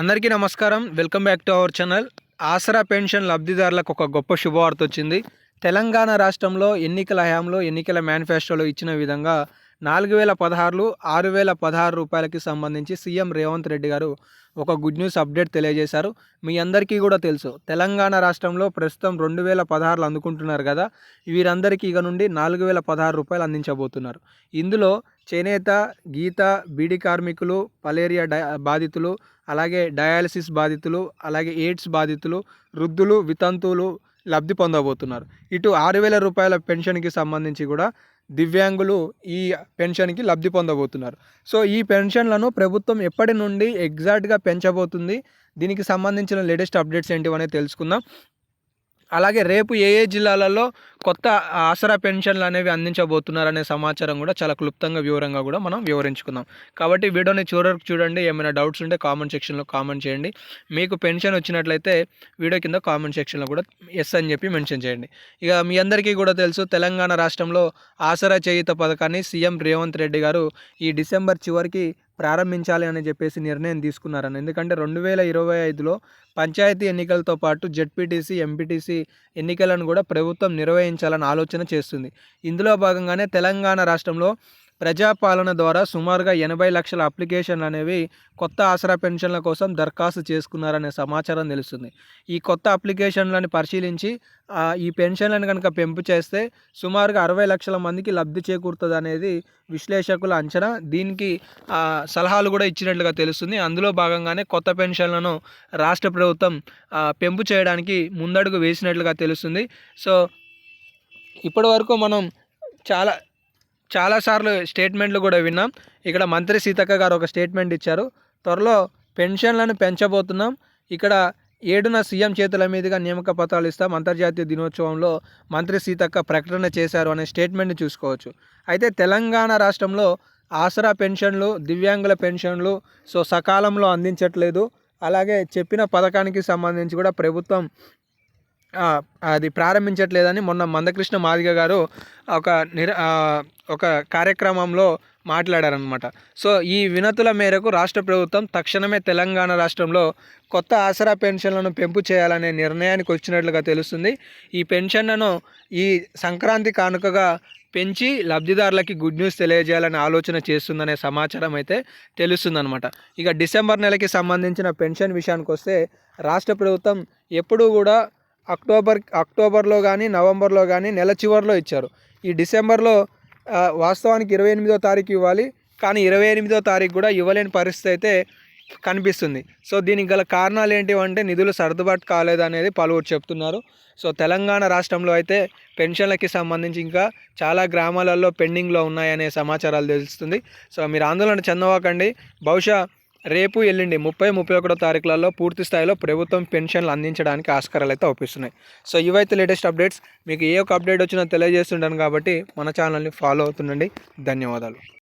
అందరికీ నమస్కారం. Welcome back to our channel. Aasara pension లబ్ధిదారులకు ఒక గొప్ప శుభవార్త వచ్చింది. తెలంగాణ రాష్ట్రంలో ఎన్నికల హయాంలో ఎన్నికల మేనిఫెస్టోలో ఇచ్చిన విధంగా నాలుగు వేల పదహారులు ఆరు వేల పదహారు రూపాయలకి సంబంధించి సీఎం రేవంత్ రెడ్డి గారు ఒక గుడ్ న్యూస్ అప్డేట్ తెలియజేశారు. మీ అందరికీ కూడా తెలుసు. తెలంగాణ రాష్ట్రంలో ప్రస్తుతం రెండు వేల పదహారులు అందుకుంటున్నారు కదా. వీరందరికీ ఇక నుండి నాలుగు వేల పదహారు రూపాయలు అందించబోతున్నారు. ఇందులో చేనేత గీత బీడి కార్మికులు పలేరియా డై బాధితులు అలాగే డయాలసిస్ బాధితులు అలాగే ఎయిడ్స్ బాధితులు వృద్ధులు వితంతువులు లబ్ధి పొందబోతున్నారు. ఇటు ఆరు వేల రూపాయల పెన్షన్కి సంబంధించి కూడా దివ్యాంగులు ఈ పెన్షన్కి లబ్ధి పొందబోతున్నారు. సో ఈ పెన్షన్లను ప్రభుత్వం ఎప్పటి నుండి ఎగ్జాక్ట్గా పెంచబోతుంది? దీనికి సంబంధించిన లేటెస్ట్ అప్డేట్స్ ఏంటివనే తెలుసుకుందాం. అలాగే రేపు ఏ ఏ జిల్లాలలో కొత్త ఆసరా పెన్షన్లు అనేవి అందించబోతున్నారనే సమాచారం కూడా చాలా క్లుప్తంగా వివరంగా కూడా మనం వివరించుకుందాం. కాబట్టి వీడియోని చివరకు చూడండి. ఏమైనా డౌట్స్ ఉంటే కామెంట్ సెక్షన్లో కామెంట్ చేయండి. మీకు పెన్షన్ వచ్చినట్లయితే వీడియో కింద కామెంట్ సెక్షన్లో కూడా ఎస్ అని చెప్పి మెన్షన్ చేయండి. ఇక మీ అందరికీ కూడా తెలుసు తెలంగాణ రాష్ట్రంలో ఆసరా చేయుత పథకాన్ని సీఎం రేవంత్ రెడ్డి గారు ఈ డిసెంబర్ చివరికి ప్రారంభించాలి అని చెప్పేసి నిర్ణయం తీసుకున్నారని ఎందుకంటే రెండు వేల ఇరవై ఐదులో పంచాయతీ ఎన్నికలతో పాటు జడ్పీటీసీ ఎంపీటీసీ ఎన్నికలను కూడా ప్రభుత్వం నిర్వహించాలని ఆలోచన చేస్తుంది. ఇందులో భాగంగానే తెలంగాణ రాష్ట్రంలో ప్రజాపాలన ద్వారా సుమారుగా ఎనభై లక్షల అప్లికేషన్లు అనేవి కొత్త ఆసరా పెన్షన్ల కోసం దరఖాస్తు చేసుకున్నారనే సమాచారం తెలుస్తుంది. ఈ కొత్త అప్లికేషన్లను పరిశీలించి ఈ పెన్షన్లను కనుక పెంపు చేస్తే సుమారుగా అరవై లక్షల మందికి లబ్ధి చేకూరుతుంది అనేది విశ్లేషకుల అంచనా. దీనికి సలహాలు కూడా ఇచ్చినట్లుగా తెలుస్తుంది. అందులో భాగంగానే కొత్త పెన్షన్లను రాష్ట్ర ప్రభుత్వం పెంపు చేయడానికి ముందడుగు వేసినట్లుగా తెలుస్తుంది. సో ఇప్పటి వరకు మనం చాలా చాలాసార్లు స్టేట్మెంట్లు కూడా విన్నాం. ఇక్కడ మంత్రి సీతక్క గారు ఒక స్టేట్మెంట్ ఇచ్చారు. త్వరలో పెన్షన్లను పెంచబోతున్నాం. ఇక్కడ ఏడున సీఎం చేతుల మీదుగా నియామక పత్రాలు ఇస్తాం. అంతర్జాతీయ దినోత్సవంలో మంత్రి సీతక్క ప్రకటన చేశారు అనే స్టేట్మెంట్ని చూసుకోవచ్చు. అయితే తెలంగాణ రాష్ట్రంలో ఆసరా పెన్షన్లు దివ్యాంగుల పెన్షన్లు సో సకాలంలో అందించట్లేదు. అలాగే చెప్పిన పథకానికి సంబంధించి కూడా ప్రభుత్వం అది ప్రారంభించట్లేదని మొన్న మందకృష్ణ మాదిగ గారు ఒక నిర ఒక కార్యక్రమంలో మాట్లాడారనమాట సో ఈ వినతుల మేరకు రాష్ట్ర ప్రభుత్వం తక్షణమే తెలంగాణ రాష్ట్రంలో కొత్త ఆసరా పెన్షన్లను పెంపు చేయాలనే నిర్ణయానికి వచ్చినట్లుగా తెలుస్తుంది. ఈ పెన్షన్లను ఈ సంక్రాంతి కానుకగా పెంచి లబ్ధిదారులకి గుడ్ న్యూస్ తెలియజేయాలని ఆలోచన చేస్తుందనే సమాచారం అయితే తెలుస్తుందనమాట ఇక డిసెంబర్ నెలకి సంబంధించిన పెన్షన్ విషయానికి వస్తే రాష్ట్ర ప్రభుత్వం ఎప్పుడూ కూడా అక్టోబర్ అక్టోబర్లో కానీ నవంబర్లో కానీ నెల చివరిలో ఇచ్చారు. ఈ డిసెంబర్లో వాస్తవానికి ఇరవై ఎనిమిదో తారీఖు ఇవ్వాలి కానీ ఇరవై ఎనిమిదో తారీఖు కూడా ఇవ్వలేని పరిస్థితి అయితే కనిపిస్తుంది. సో దీనికి గల కారణాలు ఏంటి అంటే నిధులు సర్దుబాటు కాలేదు అనేది పలువురు చెప్తున్నారు. సో తెలంగాణ రాష్ట్రంలో అయితే పెన్షన్లకి సంబంధించి ఇంకా చాలా గ్రామాలలో పెండింగ్లో ఉన్నాయనే సమాచారాలు తెలుస్తుంది. సో మీరు ఆందోళన చెందవాకండి. బహుశా రేపు ఎల్లుండి ముప్పై ముప్పై ఒకటో తారీఖులలో పూర్తి స్థాయిలో ప్రభుత్వం పెన్షన్లు అందించడానికి ఆస్కారాలు అయితే అవుపిస్తున్నాయి. సో ఇవైతే లేటెస్ట్ అప్డేట్స్. మీకు ఏ ఒక్క అప్డేట్ వచ్చినా తెలియజేస్తుంటాను కాబట్టి మన ఛానల్ని ఫాలో అవుతుండండి. ధన్యవాదాలు.